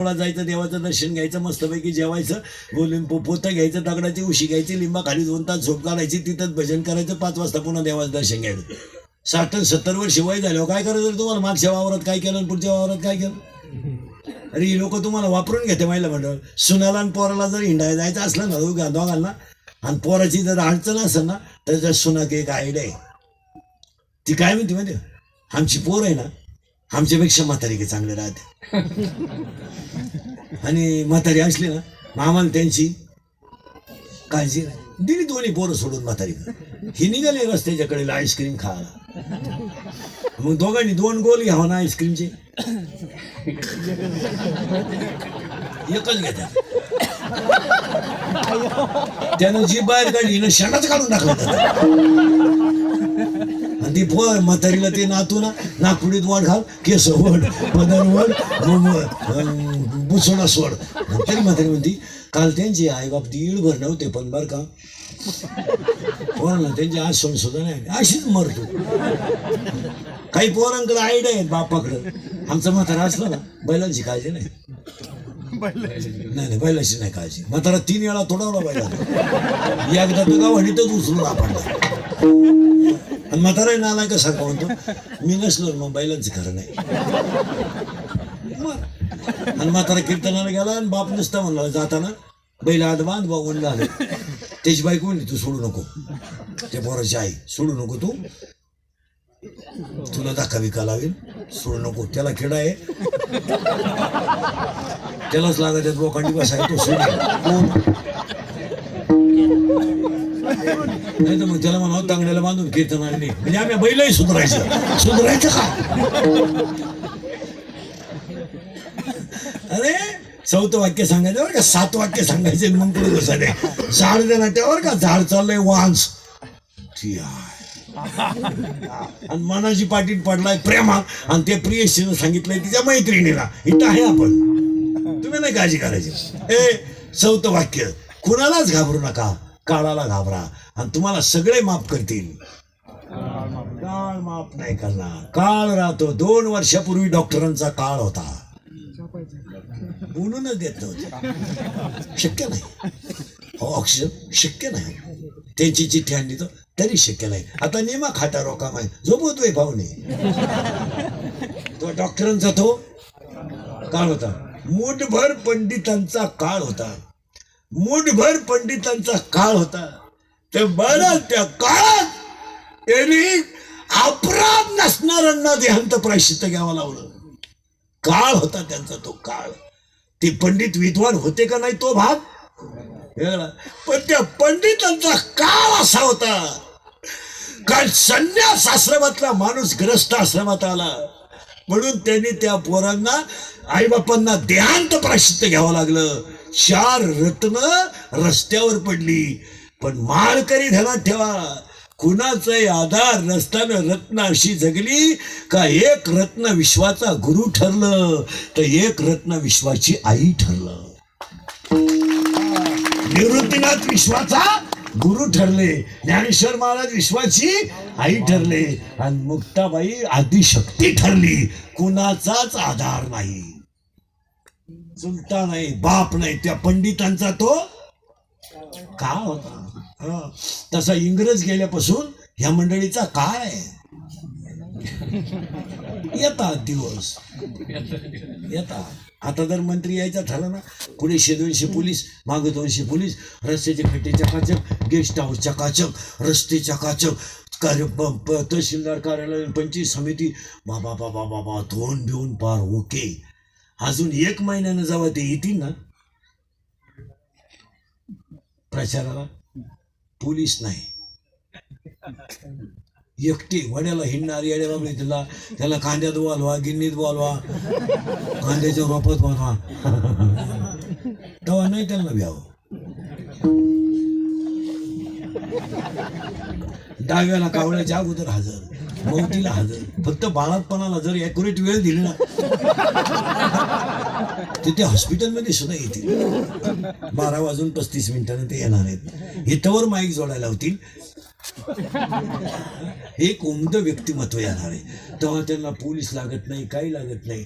मला जायचं देवाचं दर्शन घ्यायचं मस्तपैकी जेवायचं बोलून पोतं घ्यायचं दगडाची उशी घ्यायची लिंबा खाली दोन तास झोप काढायची तिथंच भजन करायचं पाच वाजता पुन्हा देवाचं दर्शन घ्यायचं. साठ सत्तर वर्ष वय झाल्यावर हो, काय करायचं तुम्हाला? मागच्या वावरात काय केलं आणि पुढच्या वावरात काय केलं? अरे ही लोक तुम्हाला वापरून घेते महिला मंडळ. सुनाला आणि पोराला जर हिंडायला जायचं असलं ना दोघा दोघांना आणि पोराची जर अडचण असेल ना तर त्या सुनाक एक आयडिया आहे ती काय म्हणते माहिती आमची पोर आहे ना आमच्यापेक्षा म्हातारी चांगले राहते. आणि म्हातारी असली ना मामाला त्यांची काळजी नाही दिली दोन्ही पोरं सोडून म्हातारी ही निघाली रस्त्याच्या कडेला आईस्क्रीम खायला. मग दोघांनी दोन गोल घ्यावा ना आईस्क्रीमचे एकच घेतात. त्यानं जी बाहेर काढली ना शेणाच काढून टाकलं ती पोर म्हातारीला ते नातू ना नागपुडीत वाढ घाल केस वड पदर वड बुसोडा सोड. आणि तरी म्हातारी म्हणती काल त्यांचे आईबाप दीडभर नव्हते पण बरं का. पोरांना त्यांची आज सोड सुद्धा नाही. अशीच मरतो. काही पोरांकडे आयडिया आहेत बापाकडं. आमचं म्हातारा असलं ना बैलांची काळजी नाही. नाही नाही बैलाची नाही काळजी. म्हातारा तीन वेळा थोडा बैला एकदा तर गावाडीतच उचलून आपण आणि म्हातारा नाला कसा का म्हणतो मी नसलो मग बैलांचं खरं नाही. आणि म्हातारा कीर्तनाला गेला आणि बाप नुसता म्हणला जाताना बैल आत बांध बागून झालं त्याची बाई म्हणली तू सोडू नको. त्या पोराची आई सोडू नको तू. तुला धक्का विका लावेल सोडू नको. त्याला खेडा आहे. त्यालाच लागत आहेत लोकांनी बसाय तो सोडू कोण? नाही तर मग त्याला म्हणा तांगड्याला बांधून कीर्तनाने म्हणजे आम्ही बैलही सुधरायचं. सुधरायचं का? अरे चौथं वाक्य सांगायचं बरं का? सात वाक्य सांगायचे मग पुढे बसायचे. झाड देणार त्यावर का? झाड चाललंय वांस. ठी आणि मनाची पाटीत पडलाय प्रेमा आणि ते प्रियशीनं सांगितलंय तिच्या मैत्रिणीला. इथं आहे आपण. तुम्ही नाही काळजी करायची. ए चौथं वाक्य. कुणालाच घाबरू नका. काळाला घाबरा आणि तुम्हाला सगळे माफ करतील. काळ माफ नाही करणार. काळ राहतो. दोन वर्षापूर्वी डॉक्टरांचा काळ होता. बोलूनच देत नव्हते. शक्य नाही. हो ऑक्सिजन शक्य नाही. त्यांची चिठ्ठी आणली तर तरी शक्य नाही. आता नेमा खाता रोका आहे झोपवतोय भाऊने तो डॉक्टरांचा तो काळ होता. मुठभर पंडितांचा काळ होता. मुठभर पंडितांचा काळ होता. ते बरं त्या काळात त्यांनी अपराध नसणाऱ्यांना देहांत प्रायश्चित घ्यावं लावलं. काळ होता त्यांचा तो काळ. ते पंडित विद्वान होते का नाही तो भाग? पण त्या पंडितांचा काळ असा होता. काल संन्यास आश्रमातला माणूस ग्रस्त आश्रमात आला. म्हणून त्यांनी त्या पोरांना आईबापांना देहांत प्रायश्चित घ्यावं लागलं. चार रत्न रस्त्यावर पडली. पण माळकरी ध्यानात ठेवा. कुणाचाही आधार नसताना रत्न अशी जगली का एक रत्न विश्वाचा गुरु ठरलं तर एक रत्न विश्वाची आई ठरलं. निवृत्तीनाथ विश्वाचा गुरु ठरले. ज्ञानेश्वर महाराज विश्वाची आई ठरले. आणि मुक्ताबाई आदिशक्ती ठरली. कुणाचाच आधार नाही. चुलता नाही बाप नाही त्या पंडितांचा तो का होता. तसा इंग्रज गेल्यापासून ह्या मंडळीचा काळ आहे. येतात दिवस. येतात. आता जर मंत्री यायचा ठरला ना पुढेशे दोनशे पोलीस मागे दोनशे पोलीस रस्त्याचे खड्डे चकाचक गेस्ट हाऊस चकाचक रस्ते चकाचक कार्य प- तहसीलदार कार्यालय पंचायत समिती बाबा बाबा बाबा धोन भिऊन पार ओके अजून एक महिन्यानं जेव्हा ते येतील ना प्रचाराला पोलीस नाही. एकटी वड्याला हिंडणार येड्या बाबळे तिला त्याला कांद्यात बोलवा गिन्नीत बोलवा कांद्याच्या रोपात बोलवा तेव्हा नाही त्यांना भ्यावं. डाव्याला कावळ्याच्या अगोदर हजर. मौतीला हजर. फक्त बाळातपणाला जर ॲक्युरेट वेळ दिली ना ते ते हॉस्पिटलमध्ये सुद्धा येतील. बारा वाजून पस्तीस मिनिटांनी ते येणार आहेत. इथवर माईक जोडायला होतील. एक उमद व्यक्तिमत्व येणार आहे. तेव्हा त्यांना पोलीस लागत नाही काही लागत नाही.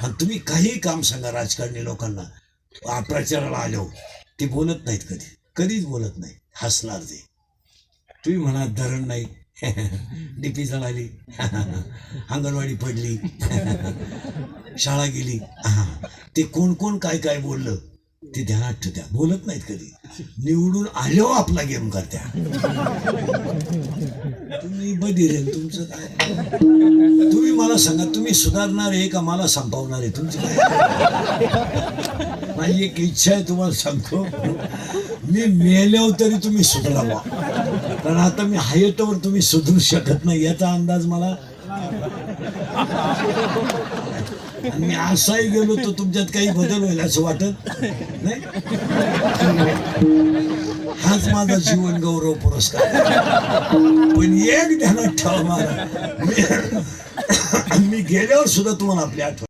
आणि तुम्ही काही काम सांगा राजकारणी लोकांना. प्रचाराला आलो ते बोलत नाहीत कधी. कधीच बोलत नाही हसणार ते तुम्ही म्हणा धरण नाही. डीपी जळाली अंगणवाडी पडली. शाळा गेली. ते कोण कोण काय काय बोललं ते ध्यानात ठेवत्या. बोलत नाहीत कधी. निवडून आल्यावर आपला गेम करत्या. तुम्ही बधीर तुमचं काय? तुम्ही मला सांगा तुम्ही सुधारणार आहे का मला संपवणार आहे? तुमची काय? माझी एक इच्छा आहे तुम्हाला सांगतो. मी मेल्यावर तरी तुम्ही सुधारावा. कारण आता मी हायटवर तुम्ही सुधरू शकत नाही याचा अंदाज मला मी असाही गेलो तर तुमच्यात काही बदल होईल असं वाटत नाही? हाच माझा जीवन गौरव पुरस्कार. पण एक ध्यानात ठेवा मला. मी- मी गेल्यावर सुद्धा तुम्हाला आपली आठवण